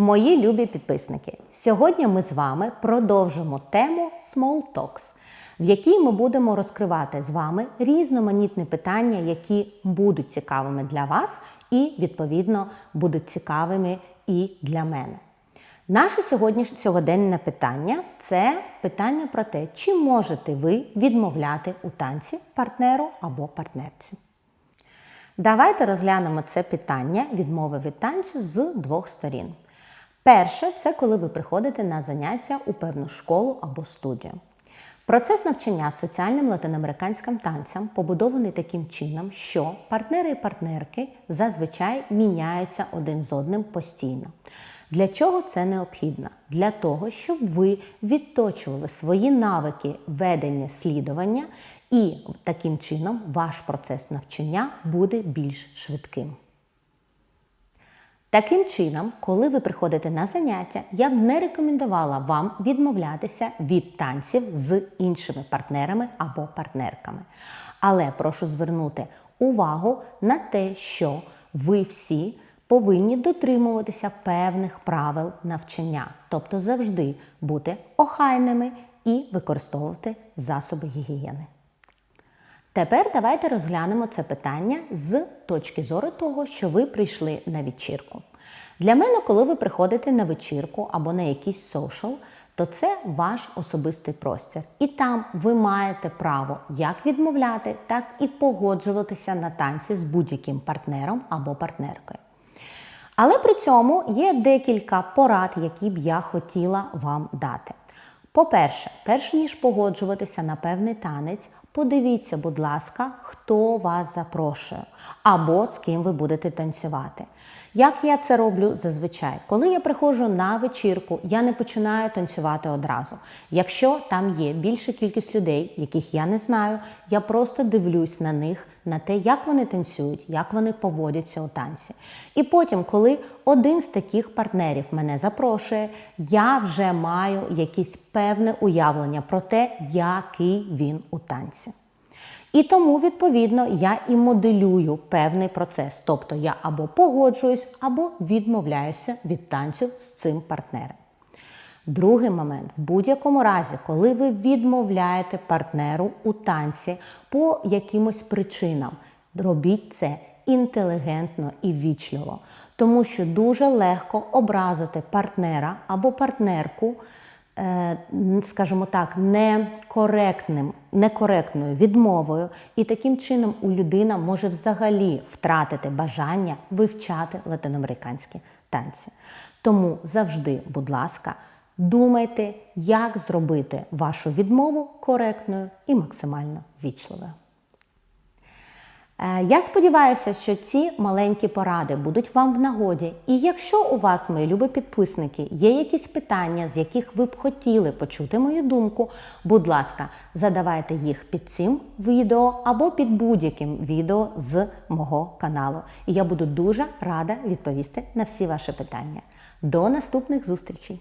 Мої любі підписники, сьогодні ми з вами продовжимо тему Small Talks, в якій ми будемо розкривати з вами різноманітні питання, які будуть цікавими для вас, і, відповідно, будуть цікавими і для мене. Наше сьогоднішнє сьогоденне питання це питання про те, чи можете ви відмовляти у танці партнеру або партнерці. Давайте розглянемо це питання відмови від танцю з двох сторін. Перше, це коли ви приходите на заняття у певну школу або студію. Процес навчання соціальним латиноамериканським танцям побудований таким чином, що партнери і партнерки зазвичай міняються один з одним постійно. Для чого це необхідно? Для того, щоб ви відточували свої навики ведення слідування, і таким чином ваш процес навчання буде більш швидким. Таким чином, коли ви приходите на заняття, я б не рекомендувала вам відмовлятися від танців з іншими партнерами або партнерками. Але прошу звернути увагу на те, що ви всі повинні дотримуватися певних правил навчання, тобто завжди бути охайними і використовувати засоби гігієни. Тепер давайте розглянемо це питання з точки зору того, що ви прийшли на вечірку. Для мене, коли ви приходите на вечірку або на якийсь соушал, то це ваш особистий простір. І там ви маєте право як відмовляти, так і погоджуватися на танці з будь-яким партнером або партнеркою. Але при цьому є декілька порад, які б я хотіла вам дати. По-перше, перш ніж погоджуватися на певний танець, подивіться, будь ласка, хто вас запрошує або з ким ви будете танцювати. Як я це роблю зазвичай? Коли я приходжу на вечірку, я не починаю танцювати одразу. Якщо там є більша кількість людей, яких я не знаю, я просто дивлюсь на них, на те, як вони танцюють, як вони поводяться у танці. І потім, коли один з таких партнерів мене запрошує, я вже маю якесь певне уявлення про те, який він у танці. І тому, відповідно, я і моделюю певний процес. Тобто я або погоджуюсь, або відмовляюся від танцю з цим партнером. Другий момент, в будь-якому разі, коли ви відмовляєте партнеру у танці по якимось причинам, робіть це інтелігентно і ввічливо, тому що дуже легко образити партнера або партнерку. Е, скажімо так, некоректним, некоректною відмовою, і таким чином у людина може взагалі втратити бажання вивчати латиноамериканські танці. Тому завжди, будь ласка, думайте, як зробити вашу відмову коректною і максимально вічливою. Е, я сподіваюся, що ці маленькі поради будуть вам в нагоді. І якщо у вас, мої любі підписники, є якісь питання, з яких ви б хотіли почути мою думку, будь ласка, задавайте їх під цим відео або під будь-яким відео з мого каналу. І я буду дуже рада відповісти на всі ваші питання. До наступних зустрічей!